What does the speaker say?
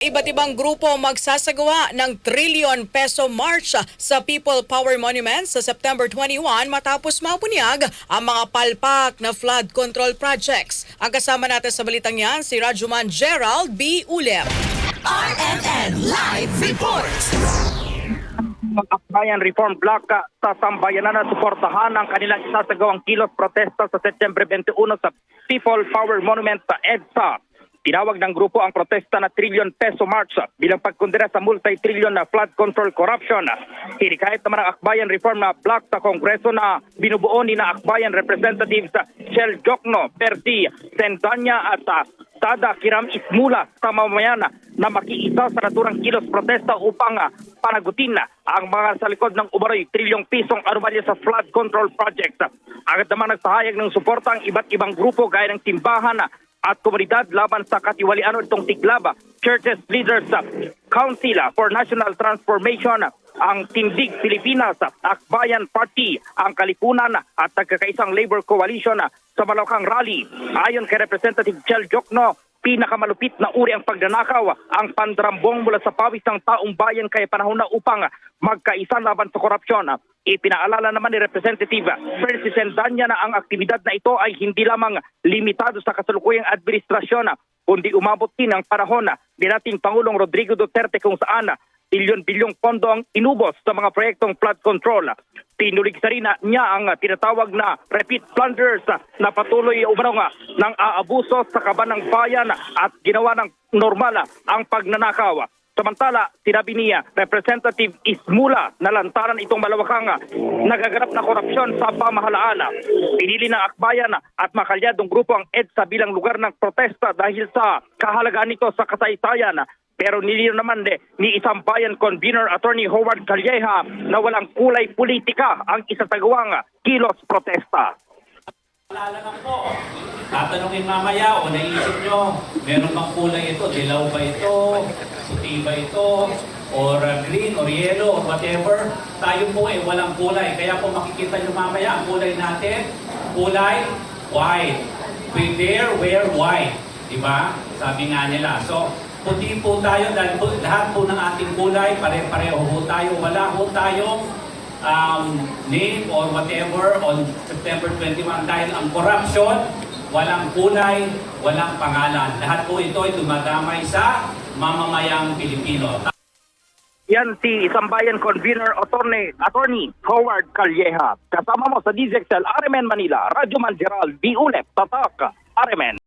Iba't ibang grupo magsasagawa ng trillion peso march sa People Power Monument sa September 21 matapos mapunyag ang mga palpak na flood control projects. Ang kasama natin sa balitang yan, si Rajuman Gerald B. Ulem. RMN Live Report. Akbayan Reform Bloc ah, sa sambayanan na suportahan ang kanilang isasagawang kilos protesta sa Setyembre 21 sa People Power Monument sa EDSA. Tinawag ng grupo ang protesta na trillion peso march bilang pagkondena sa multi-trillion na flood control corruption. Hinikayat naman ang Akbayan Reform na block sa Kongreso na binubuo ni na Akbayan Representatives Shell Jokno, Perdi, Sendanya at ah, Tada Kiram Ismula sa mamamayan na makiisa sa naturang kilos protesta upang ah, panagutin na ang mga sa likod ng umaroy trilyong pisong anomalya sa flood control project. Agad naman nagsahayag ng suporta ang iba't ibang grupo gaya ng timbahan ah, at komunidad laban sa katiwalian itong tiglaba, churches leaders, Council for National Transformation, ang Tindig Pilipinas, Akbayan Party, ang Kalipunan at nagkakaisang Labor Coalition sa Malawakang Rally. Ayon kay Representative Chel Jokno, pinakamalupit na uri ang pagnanakaw, ang pandrambong mula sa pawis ng taong bayan kaya panahon na upang magkaisa laban sa korupsyon. Ipinaalala naman ni Representative Percy Sendanya na ang aktibidad na ito ay hindi lamang limitado sa kasalukuyang administrasyon, kundi umabot din ang panahon ni dating Pangulong Rodrigo Duterte kung saan bilyon-bilyong pondo ang inubos sa mga proyektong flood control. Tinulig sa rin niya ang tinatawag na repeat plunders na patuloy umano nga ng aabuso sa kaban ng bayan at ginawa ng normal ang pagnanakaw. Samantala, sinabi niya, Representative Ismula na lantaran itong malawakang nagaganap na korupsyon sa pamahalaan. Pinili ng akbayan at makalyadong grupo ang EDSA bilang lugar ng protesta dahil sa kahalagaan nito sa kasaysayan. Pero nilino naman de, ni isang bayan convener Attorney Howard Calleja na walang kulay politika ang isasagawang kilos protesta. Alala lang po. Tatanungin mamaya o naisip nyo, meron bang kulay ito? Dilaw ba ito? Puti ba ito? Or uh, green or yellow or whatever. Tayo po ay walang kulay. Kaya po makikita nyo mamaya ang kulay natin. Kulay white. We dare wear white. Diba? Sabi nga nila. So, puti po tayo dahil po, lahat po ng ating kulay, pare-pareho po tayo. Wala po tayong um, name or whatever on September 21 dahil ang corruption, walang kulay, walang pangalan. Lahat po ito ay dumadamay sa mamamayang Pilipino. Yan si Sambayan Convener Attorney, Attorney Howard Calleja. Kasama mo sa DZXL RMN Manila, Radyo Man Gerald, B. Ulep, Tatak, RMN.